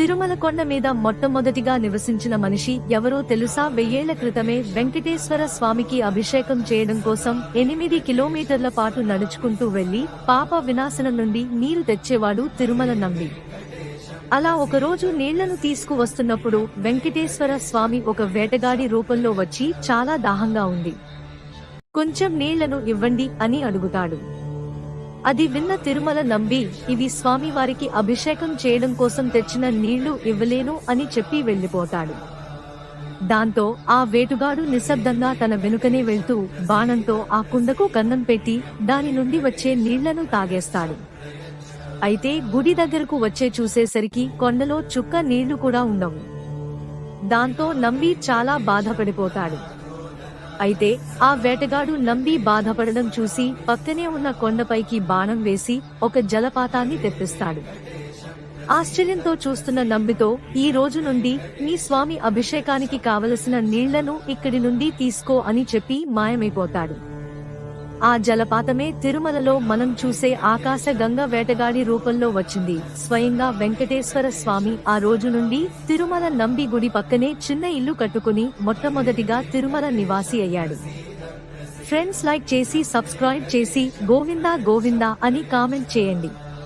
తిరుమల కొండ మీద మొట్టమొదటిగా నివసించిన మనిషి ఎవరో తెలుసా? వెయ్యేళ్ళ క్రితమే వెంకటేశ్వర స్వామికి అభిషేకం చేయడం కోసం ఎనిమిది కిలోమీటర్ల పాటు నడుచుకుంటూ వెళ్ళి పాప వినాశనం నుండి నీరు తెచ్చేవాడు తిరుమల నంబి అలా ఒకరోజు నీళ్ళను తీసుకువస్తున్నప్పుడు వెంకటేశ్వర స్వామి ఒక వేటగాడి రూపంలో వచ్చి చాలా దాహంగా ఉంది. కొంచెం నీళ్ళను ఇవ్వండి అని అడుగుతాడు. అది విన్న తిరుమల నంబి ఇవి స్వామివారికి అభిషేకం చేయడం కోసం తెచ్చిన నీళ్ళు ఇవ్వలేను అని చెప్పి వెళ్ళిపోతాడు దాంతో ఆ వేటుగాడు నిశ్శబ్దంగా తన వెనుకనే వెళ్తూ బాణంతో ఆ కుండకు కన్నం పెట్టి దాని నుండి వచ్చే నీళ్ళను తాగేస్తాడు. అయితే గుడి దగ్గరకు వచ్చే చూసేసరికి కొండలో చుక్క నీళ్ళు కూడా ఉండవు. దాంతో నంబి చాలా బాధపడిపోతాడు. అయితే ఆ వేటగాడు నంబి బాధపడడం చూసి పక్కనే ఉన్న కొండపైకి బాణం వేసి ఒక జలపాతాన్ని తెప్పిస్తాడు. ఆశ్చర్యంతో చూస్తున్న నంబితో ఈ రోజు నుండి మీ స్వామి అభిషేకానికి కావలసిన నీళ్ళను ఇక్కడి నుండి తీసుకో అని చెప్పి మాయమైపోతాడు. ఆ జలపాతమే తిరుమలలో మనం చూసే ఆకాశ గంగ వేటగాడి రూపంలో వచ్చింది. స్వయంగా వెంకటేశ్వర స్వామి ఆ రోజు నుండి తిరుమల నంబి గుడి పక్కనే చిన్న ఇల్లు కట్టుకుని మొట్టమొదటిగా తిరుమల నివాసి అయ్యాడు. ఫ్రెండ్స్ లైక్ చేసి సబ్స్క్రైబ్ చేసి గోవిందా గోవిందా అని కామెంట్ చేయండి.